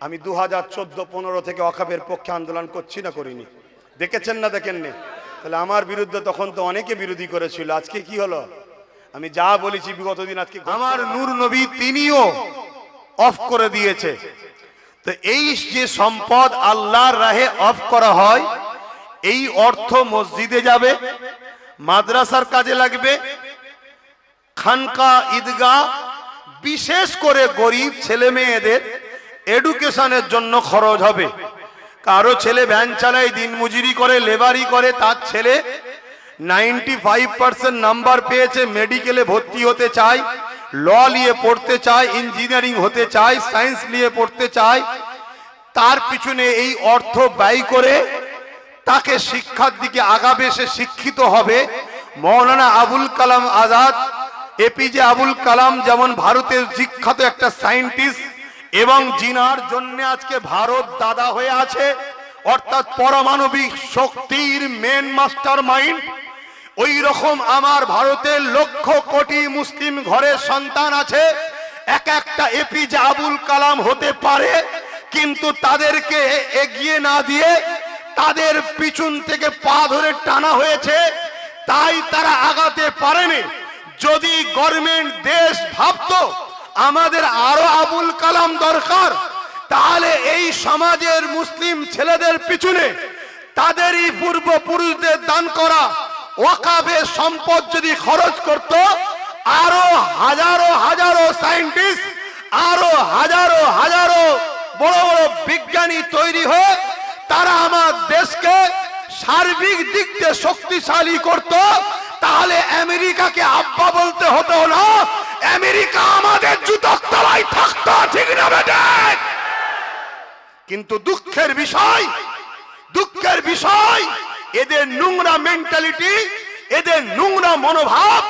আমি দু হাজার চোদ্দ পনেরো থেকে অকাপের পক্ষে আন্দোলন করছি না করিনি। দেখেছেন না দেখেননি? তাহলে আমার বিরুদ্ধে তখন তো অনেকে বিরোধী করেছিল। আজকে কি হলো? আমি যা বলেছি বিগত দিন আজকে আমার নূর নবী তিনিও অফ করে দিয়েছে। তো এই যে সম্পদ আল্লাহর রাহে অফ করা হয়, এই অর্থ মসজিদে যাবে, মাদ্রাসার কাজে লাগবে, খানকা ঈদগাহ, বিশেষ করে গরিব ছেলে মেয়েদের এডুকেশনের জন্য খরচ হবে। কারও ছেলে ভ্যান চালায় দিনমজুরি করে, লেবারি করে, তার ছেলে নাইনটি ফাইভ পার্সেন্ট নাম্বার পেয়েছে মেডিকেলে ভর্তি হতে চায় ল নিয়ে পড়তে চায় ইঞ্জিনিয়ারিং হতে চায় সায়েন্স নিয়ে পড়তে চায়, তার পিছনে এই অর্থ ব্যয় করে তাকে শিক্ষার দিকে আগাবে, সে শিক্ষিত হবে। মৌলানা আবুল কালাম আজাদ এপিজে আবুল কালাম যেমন ভারতের বিখ্যাত একটা সায়েন্টিস্ট এবং জিনার জন্য আজকে ভারত দাদা হয়ে আছে, অর্থাৎ পারমাণবিক শক্তির মেন মাস্টার মাইন্ড ওই রকম আমার ভারতের লক্ষ কোটি মুসলিম ঘরের সন্তান আছে, এক একটা এপিজে আবুল কালাম হতে পারে, কিন্তু তাদেরকে এগিয়ে না দিয়ে তাদের পিছন থেকে পা ধরে টানা হয়েছে, তাই তারা আগাতে পারেনি। যদি গভর্নমেন্ট দেশ ভাবতো আমাদের আরও আবুল কালাম দরকার। তাহলে এই সমাজের মুসলিম ছেলেদের পিছনে তাদেরই পূর্বপুরুষদের দান করা ওয়াকাবে সম্পদ যদি খরচ করত, আরও হাজারো হাজারো সায়েন্টিস্ট, আরও হাজারো হাজারো বড় বড় বিজ্ঞানী তৈরি হয়ে তারা আমার দেশকে সার্বিক দিক দিয়ে শক্তিশালী করত, তাহলে আমেরিকাকে আব্বা বলতে হতো না। আমেরিকা আমাদের জুতোর তলায় থাকতো, ঠিক না বেটেন কিন্তু দুঃখের বিষয় দুঃখের বিষয়, এদের নোংরা মেন্টালিটি এদের নোংরা মনোভাব,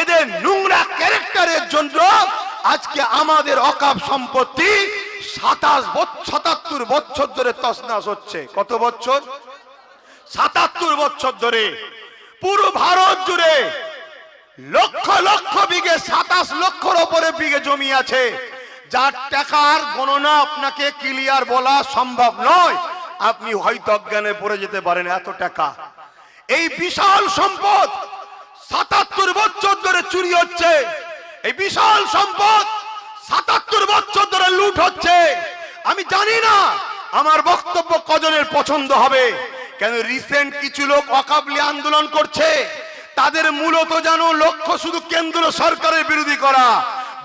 এদের নোংরা ক্যারেক্টারের জন্য আজকে আমাদের অকাপ সম্পত্তি সাতাশ সাতাত্তর বছর ধরে তসনাস হচ্ছে। কত বছর সাতাত্তর বছর ধরে। পুরো ভারত জুড়ে লক্ষ লক্ষ বিঘে, সাতাশ লক্ষর ওপরে বিঘে জমি আছে। যার টাকার গণনা আপনাকে ক্লিয়ার বলা সম্ভব নয়। আপনি হয়তো অজ্ঞানে পড়ে যেতে পারেন, এত টাকা। এই বিশাল সম্পদ সাতাত্তর বছর ধরে চুরি হচ্ছে। এই বিশাল সম্পদ সাতাত্তর বছর ধরে লুট হচ্ছে। আমি জানি না আমার বক্তব্য কজনের পছন্দ হবে। কেন রিসেন্ট কিছু লোক অকাবলি আন্দোলন করছে? তাদের মূলত যেন লক্ষ্য শুধু কেন্দ্র সরকারের বিরোধী করা।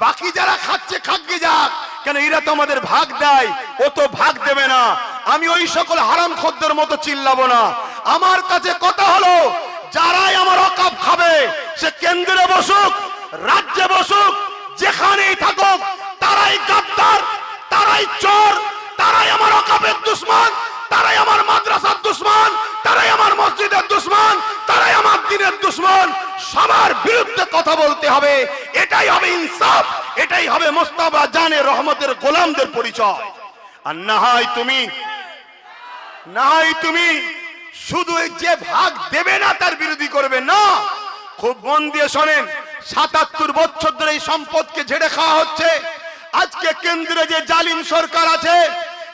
বাকি যারা খাচ্ছে খাগ্গে যাক। কেন এরা তো আমাদের ভাগ দেয়, ও তো ভাগ দেবে না। আমি ওই সকল হারাম খদ্দের মতো চিল্লাবো না। আমার কাছে কথা হলো, যারাই আমার অকাপ খাবে, সে কেন্দ্রে বসুক, রাজ্যে বসুক, যেখানেই থাকুক, তারাই গাদ্দার, তারাই চোর, তারাই আমার অকাপের দুশ্মন তারাই আমার মাদ্রাসার দুশ্মন তারাই আমার মসজিদের দুশ্মন তারাই আমার দিনের দুশ্মন, সবার বিরুদ্ধে কথা বলতে হবে। এটাই হবে ইনসাফ, এটাই হবে মোস্তাবা জানে রহমতের গোলামদের পরিচয়। আর না হয় তুমি না হয় তুমি শুধু যে ভাগ দেবে না, তার বিরোধী করবে না। খুব মন দিয়ে শোনেন, সাতাত্তর বছর ধরে এই সম্পদকে ঝেড়ে খাওয়া হচ্ছে। আজকে কেন্দ্রে যে জালিম সরকার আছে,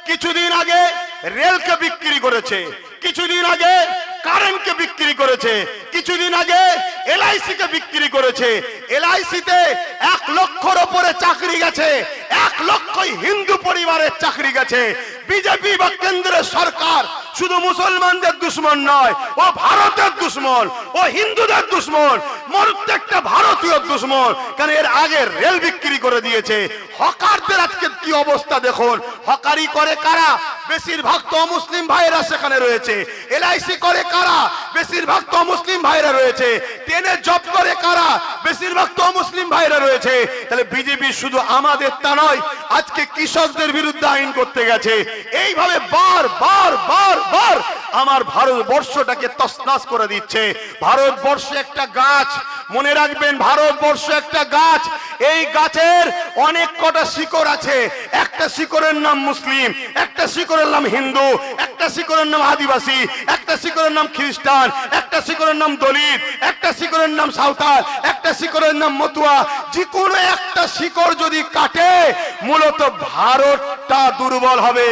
কিছুদিন আগে রেলকে বিক্রি করেছে। কিছুদিন আগে কারেন্টকে বিক্রি করেছে। কিছুদিন আগে এলআইসি কে বিক্রি করেছে। এলআইসি তে এক লক্ষর ওপরে চাকরি গেছে। এক লক্ষই হিন্দু পরিবারের চাকরি গেছে। বিজেপি বা কেন্দ্রের সরকার শুধু মুসলমানদের দুশ্মন নয়, ও ভারতের দুশ্মন, ও হিন্দুদের দুশ্মন, প্রত্যেকটা ভারতীয় দুশ্মন। কারণ এর আগে রেল বিক্রি করে দিয়েছে। হকারদের আজকে কি অবস্থা দেখুন। হকারি করে কারা? বেশিরভাগ তো মুসলিম ভাইরা সেখানে রয়েছে। এলআইসি করে কারা? বেশিরভাগ তো মুসলিম ভাইরা রয়েছে। ট্রেনে জব করে কারা? বেশিরভাগ তো মুসলিম ভাইরা রয়েছে। তাহলে বিজেপি শুধু আমাদের তা নয়, আজকে কৃষকদের বিরুদ্ধে আইন করতে গেছে। এইভাবে বার বার বার বার আমার ভারতবর্ষটাকে তসনাস করে দিচ্ছে। ভারতবর্ষ একটা গাছ, মনে রাখবেন ভারতবর্ষ একটা গাছ, এই গাছের অনেক কটা শিকড় আছে। একটা শিকড়ের নাম মুসলিম, একটা শিকড়ের নাম হিন্দু, একটা শিকড়ের নাম আদিবাসী, একটা শিকড়ের নাম খ্রিস্টান, একটা শিকড়ের নাম দলিত, একটা শিকড়ের নাম সাঁওতাল, একটা শিকড়ের নাম মতুয়া। যে কোনো একটা শিকড় যদি কাটে, মূলত ভারতটা দুর্বল হবে,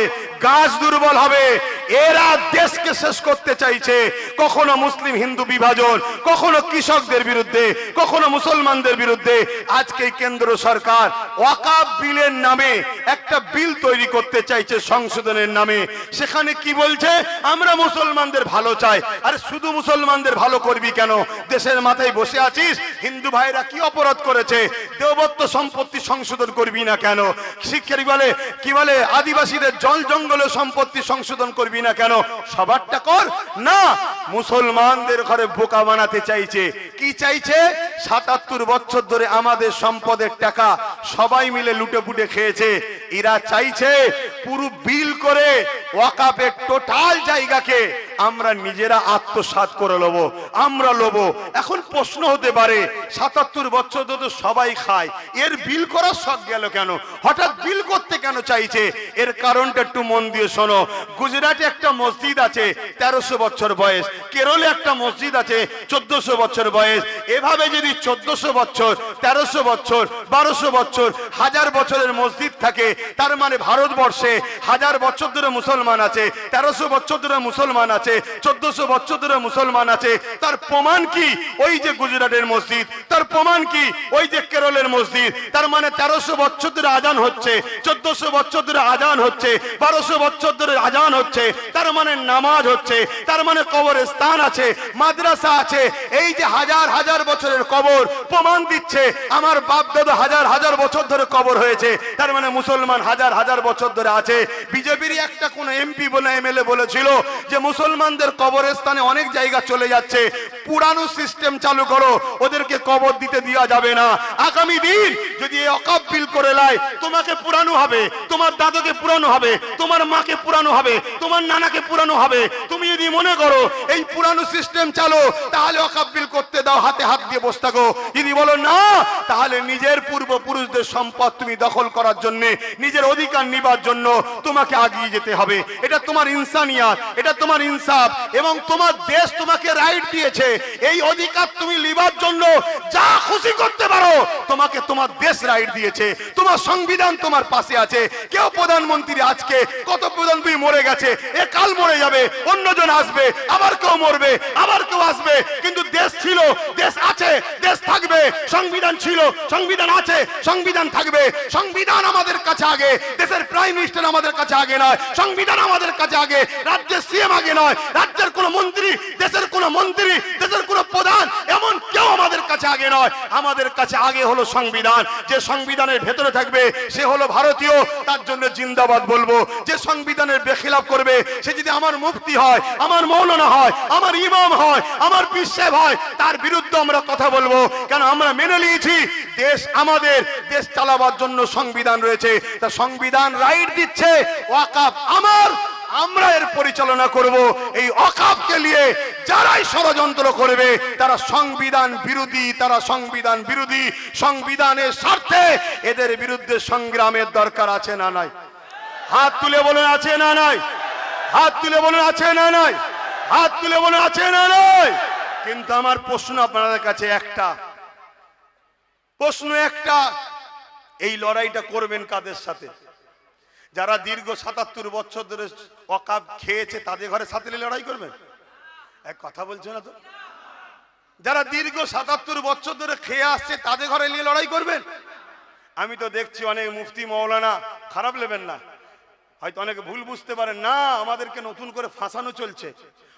গাছ দুর্বল হবে এরা দেশকে শেষ করতে চাইছে। কখনো মুসলিম হিন্দু বিভাজন, কখনো কৃষকদের বিরুদ্ধে, কখনো মুসলমানদের বিরুদ্ধে। আজকে কেন্দ্র সরকার ওয়াকাব বিলের নামে একটা বিল তৈরি করতে চাইছে সংশোধনের নামে। সেখানে কি বলছে? আমরা মুসলমানদের ভালো চাই। আরে শুধু মুসলমানদের ভালো করবি কেন? দেশের মাথায় বসে আছিস? হিন্দু ভাইরা কি অপরাধ করেছে? দেবত্ব সম্পত্তি সংশোধন করবি না কেন? শিক্ষার বলে, কি বলে? আদিবাসীদের জল জঙ্গলের সম্পত্তি সংশোধন করবি না কেন? সবারটা কর। না, মুসলমানদের ঘরে বোকা বানাতে চাইছে। কি চাইছে? সাতাত্তর বছর ধরে আমাদের সম্পদের টাকা সবাই মিলে লুটে পুটে খেয়েছে। এরা চাইছে পুরো বিল করে ওয়াকাপের টোটাল জায়গাকে আমরা নিজেরা আত্মসাৎ করে লব, আমরা লব। এখন প্রশ্ন হতে পারে, সাতাত্তর বছর ধরে সবাই খায়। এর বিল করার শখ গেল কেন? হঠাৎ বিল করতে কেন চাইছে? এর কারণটা একটু মন দিয়ে শোনো। গুজরাটে একটা মসজিদ আছে, তেরোশো বছর বয়স। কেরলে একটা মসজিদ আছে, চোদ্দশো বছর বয়স। এভাবে যদি চোদ্দশো বছর, তেরোশো বছর, বারোশো বছর, হাজার বছরের মসজিদ থাকে, তার মানে ভারতবর্ষে হাজার বছর ধরে মুসলমান আছে, তেরোশো বছর ধরে মুসলমান আছে, চোদ্দশো বছর ধরে মুসলমান আছে, তার প্রমাণ কি? ওই যে গুজরাটের মসজিদ, তার প্রমাণ কি? ওই যে কেরলের মসজিদ, তার মানে তেরোশো বছর ধরে আজান হচ্ছে, চোদ্দশো বছর ধরে আজান হচ্ছে, বারোশো বছর ধরে আজান হচ্ছে তার মানে নামাজ হচ্ছে, তার মানে কবরের স্থান আছে, মাদ্রাসা আছে। এই যে হাজার হাজার বছরের কবর প্রমাণ দিচ্ছে, আমার বাপ দাদা হাজার হাজার বছর ধরে কবর হয়েছে। তার মানে মুসলমান হাজার হাজার বছর ধরে আছে। বিজেপির একটা কোন এমপি বলে, এমএলএ বলেছিল যে মুসলমানদের কবরের স্থানে অনেক জায়গা চলে যাচ্ছে। পুরানো সিস্টেম চালু করো, ওদেরকে কবর দিতে দেওয়া যাবে না। আগামী দিন যদি এই অকাপ বিল করে লাই তোমাকে পুরানো হবে, তোমার দাদুকে পুরানো হবে, তোমার মাকে পুরানো হবে, তোমার নানাকে পুরানো হবে। তুমি যদি মনে করো, এই পুরানো সিস্টেম চালো, তাহলে অকাপ বিল করতে দাও, হাতে হাত দিয়ে বসে থাকো। যদি বলো না, তাহলে নিজের পূর্বপুরুষদের সম্পদ তুমি দখল করার জন্য, নিজের অধিকার নিবার জন্য তোমাকে আগিয়ে যেতে হবে। এটা তোমার ইনসানিয়াত, এটা তোমার ইনসাফ, এবং তোমার দেশ তোমাকে রাইট দিয়েছে। এই অধিকার তুমি লিবার জন্য যা খুশি করতে পারো, তোমাকে তোমার দেশ রাইট দিয়েছে, তোমার সংবিধান তোমার পাশে আছে। কেউ প্রধানমন্ত্রী আজকে কত প্রধানমন্ত্রী মরে গেছে, এ কাল মরে যাবে, অন্যজন আসবে, আবার কেউ মরবে, আবার কেউ আসবে। কিন্তু দেশ ছিল, দেশ আছে, দেশ থাকবে, সংবিধান ছিল, সংবিধান আছে, সংবিধান থাকবে। সংবিধান আমাদের কাছে আগে, দেশের প্রাইম মিনিস্টার আমাদের কাছে আগে নয়, সংবিধান আমাদের কাছে আগে, রাজ্যের সিএম আগে নয়, রাজ্যের কোন মন্ত্রী, দেশের কোন মন্ত্রী দেশের কোন প্রধান এমন কেউ আমাদের কাছে আগে নয়। আমাদের কাছে আগে হলো সংবিধান। যে সংবিধানের ভেতরে থাকবে, সে হলো ভারতীয়। তার জন্য জিন্দাবাদ বলব। যে সংবিধানের বেখিলাপ করবে, সে যদি আমার মুফতি হয়, আমার মৌলানা হয়, আমার ইমাম হয়, আমার বিশ্বে হয়, তার বিরুদ্ধে আমরা কথা বলব। কেন? আমরা মেনে নিয়েছি, দেশ আমাদের, দেশ চালাবার জন্য সংবিধান রয়েছে। তা সংবিধান রাইট দিচ্ছে, ওয়াকাফ আমার আমরা এর পরিচালনা করব এই অকাপকে নিয়ে যারাই ষড়যন্ত্র করবে, তারা সংবিধান বিরোধী, তারা সংবিধান বিরোধী, সংবিধানের স্বার্থে এদের বিরুদ্ধে সংগ্রামের দরকার আছে না নাই? হাত তুলে বলুন, আছে না নাই? হাত তুলে বলুন, আছে না নাই? হাত তুলে বলুন, আছে না নাই? কিন্তু আমার প্রশ্ন আপনাদের কাছে একটা। প্রশ্ন একটা, এই লড়াইটা করবেন কাদের সাথে? যারা দীর্ঘ সাতাত্তর বছর ধরে অকাপ খেয়েছে, তাদের ঘরে নিয়ে লড়াই করবেন এক কথা বলছো না তো? যারা দীর্ঘ সাতাত্তর বছর ধরে খেয়ে আসছে, তাদের ঘরে নিয়ে লড়াই করবেন? আমি তো দেখছি অনেক মুফতি মৌলানা খারাপ নেবেন না। হয়তো অনেকে ভুল বুঝতে পারেন, না, আমাদেরকে নতুন করে ফাঁসানো চলছে।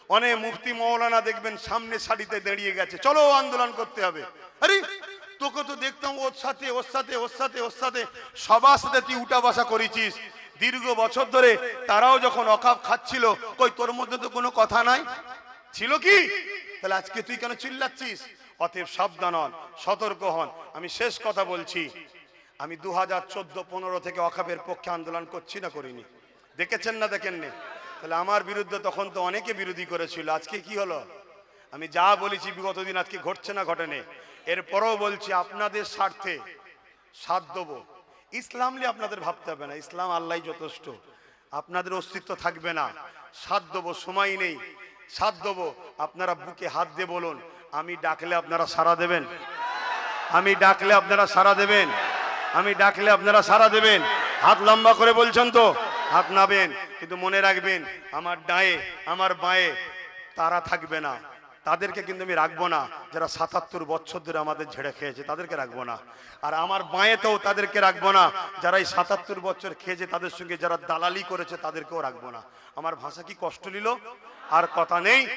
অনেক মুফতি মৌলানা দেখবেন সামনে সারিতে দাঁড়িয়ে গেছে। চলো আন্দোলন করতে হবে। আরে, তোকে তো দেখতাম ওর সাথে ওর সাথে ওর সাথে ওর সাথে সবার সাথে তুই উঠা বসা করেছিস। দীর্ঘ বছর ধরে তারাও যখন অকাপ খাচ্ছিল, কই তোর মধ্যে তো কোনো কথা নাই? ছিল কি? তাহলে আজকে তুই কেন চিল্লাচ্ছিস? অতএব সাবধান হন, সতর্ক হন। আমি শেষ কথা বলছি। আমি দু হাজার চোদ্দ পনেরো থেকে অকাপের পক্ষে আন্দোলন করছি না করিনি। দেখেছেন না দেখেননি? তাহলে আমার বিরুদ্ধে তখন তো অনেকে বিরোধী করেছিল। আজকে কি হলো? আমি যা বলেছি বিগত দিন আজকে ঘটছে না ঘটেনি এরপরও বলছি, আপনাদের স্বার্থে সাথ দেবো। ইসলাম নিয়ে আপনাদের ভাবতে হবে না, ইসলাম আল্লাহ যথেষ্ট। আপনাদের অস্তিত্ব থাকবে না। সাথ দেবো, সময় নেই। সাথ দেবো, আপনারা বুকে হাত দিয়ে বলুন, আমি ডাকলে আপনারা সাড়া দেবেন? আমি ডাকলে আপনারা সাড়া দেবেন? আমি ডাকলে আপনারা সারা দেবেন? হাত লম্বা করে বলছেন তো, হাত নাবেন, কিন্তু মনে রাখবেন, আমার ডায়ে, আমার বাঁয়ে তারা থাকবে না। তাদেরকে কিন্তু আমি রাখব না। যারা সাতাত্তর বছর ধরে আমাদের ঝেড়ে খেয়েছে, তাদেরকে রাখব না। আর আমার বাঁয়েতেও তাদেরকে রাখব না। যারা এই সাতাত্তর বছর খেয়েছে, তাদের সঙ্গে যারা দালালি করেছে, তাদেরকেও রাখব না। আমার ভাষা কি কষ্ট নিল? আর কথা নেই।